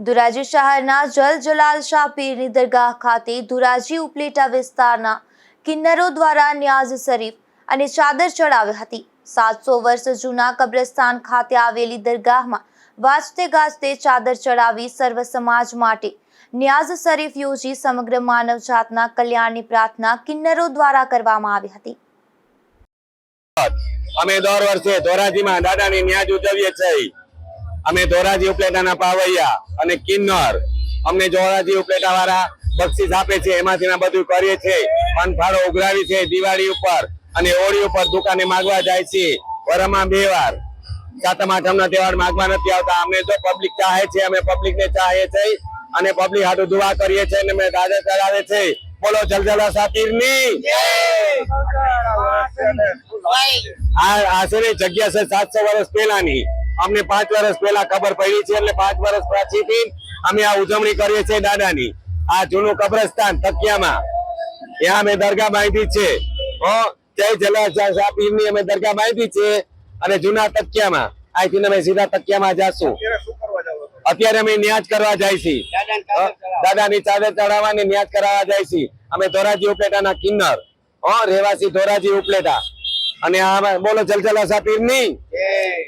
ધોરાજી શહેરના જલ શાહ પીરની દરગાહ ખાતે ધોરાજી ઉપલેટા વિસ્તારના કિન્નરો દ્વારા ન્યાઝ શરીફ અને ચાદર ચડાવી હતી. સાતસો વર્ષ જૂના કબ્રસ્તાન ખાતે આવેલી દરગાહમાં વાજતે ગાજતે ચાદર ચડાવી સર્વ સમાજ માટે ન્યાઝ શરીફ યોજી સમગ્ર માનવ જાતના કલ્યાણની પ્રાર્થના કિન્નરો દ્વારા કરવામાં આવી હતી. અમે દર વર્ષે ધોરાજીમાં દાદાની ન્યાજ ઉજવીએ છીએ. અમે ધોરાજી ઉપલેટાના પાવૈયા અને કિન્નર અમને ધોરાજી ઉપલેટા વાળા બક્ષીસ આપે છે એમાંથી બધું કરીએ છીએ પાનફાળો ઉઘરાવી છે દિવાળી ઉપર અને હોળી ઉપર દુકાને માગવા જાય છે વરમાં બે વાર સાતમ આઠમ ના તહેવાર માગવા નથી આવતા અમને જો પબ્લિક ચાહે છે અમે પબ્લિક ને ચાહીએ છીએ અને પબ્લિક હાટુ દુવા કરીએ છીએ અને અમે દાદા ચડાવે છે બોલો જલજલા સાતીરની આ આશરે જગ્યા છે સાતસો વર્ષ પહેલાની અમને પાંચ વર્ષ પહેલા ખબર પડી છે એટલે પાંચ વર્ષ પાછળથી અમે આ ઉજવણી કરીએ છીએ દાદાની. આ જૂનું કબ્રસ્તાન તકિયામાં. ત્યાં અમે દરગાહ બાંધી છે. જય જલા સાપીરની અમે દરગાહ બાંધી છે અને જૂના તકિયામાં. અહીંથી અમે સીધા તકિયામાં જાશું. અત્યારે અમે ન્યાજ કરવા જાય છીએ. દાદાની ચાદર ચડાવવાની ન્યાજ કરાવવા જાય છીએ. અમે ધોરાજી ઉપલેટાના કિન્નર. હો રહેવાસી ધોરાજી ઉપલેટા. અને આ બોલો જલજલા સાપીરની